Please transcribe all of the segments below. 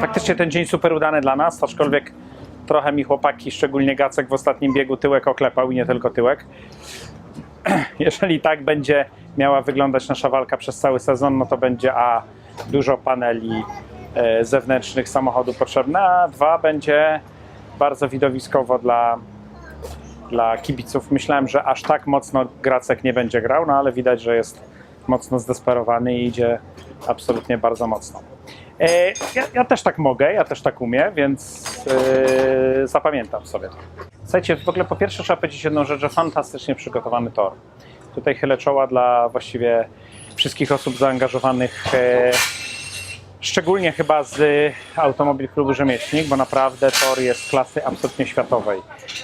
faktycznie ten dzień super udany dla nas, aczkolwiek trochę mi chłopaki, szczególnie Gacek w ostatnim biegu tyłek oklepał i nie tylko tyłek. Jeżeli tak będzie miała wyglądać nasza walka przez cały sezon, no to będzie a dużo paneli e, zewnętrznych samochodu potrzebne, a dwa będzie bardzo widowiskowo dla, dla kibiców. Myślałem, że aż tak mocno Gracek nie będzie grał, no ale widać, że jest mocno zdesperowany i idzie absolutnie bardzo mocno. E, ja, ja też tak mogę, ja też tak umiem, więc e, zapamiętam sobie to. Słuchajcie, w ogóle po pierwsze trzeba powiedzieć jedną rzecz, że fantastycznie przygotowany tor. Tutaj chylę czoła dla właściwie wszystkich osób zaangażowanych, e, szczególnie chyba z Automobil Klubu Rzemieślnik, bo naprawdę tor jest klasy absolutnie światowej.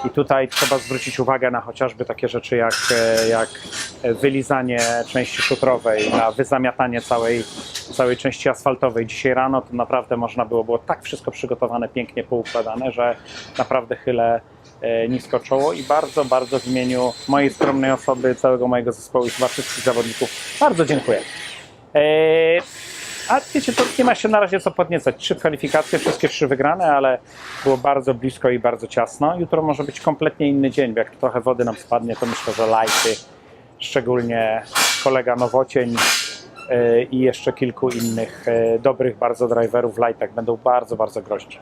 I tutaj trzeba zwrócić uwagę na chociażby takie rzeczy jak, e, jak wylizanie części szutrowej, na wyzamiatanie całej, całej części asfaltowej. Dzisiaj rano to naprawdę można było, było tak wszystko przygotowane, pięknie poukładane, że naprawdę chylę e, nisko czoło i bardzo, bardzo w imieniu mojej skromnej osoby, całego mojego zespołu i chyba wszystkich zawodników bardzo dziękuję. E, a wiecie, to nie ma się na razie co podniecać. Trzy kwalifikacje, wszystkie trzy wygrane, ale było bardzo blisko i bardzo ciasno. Jutro może być kompletnie inny dzień, bo jak trochę wody nam spadnie, to myślę, że lajty, szczególnie kolega Nowocień e, i jeszcze kilku innych e, dobrych bardzo driverów w lajtach będą bardzo, bardzo groźni.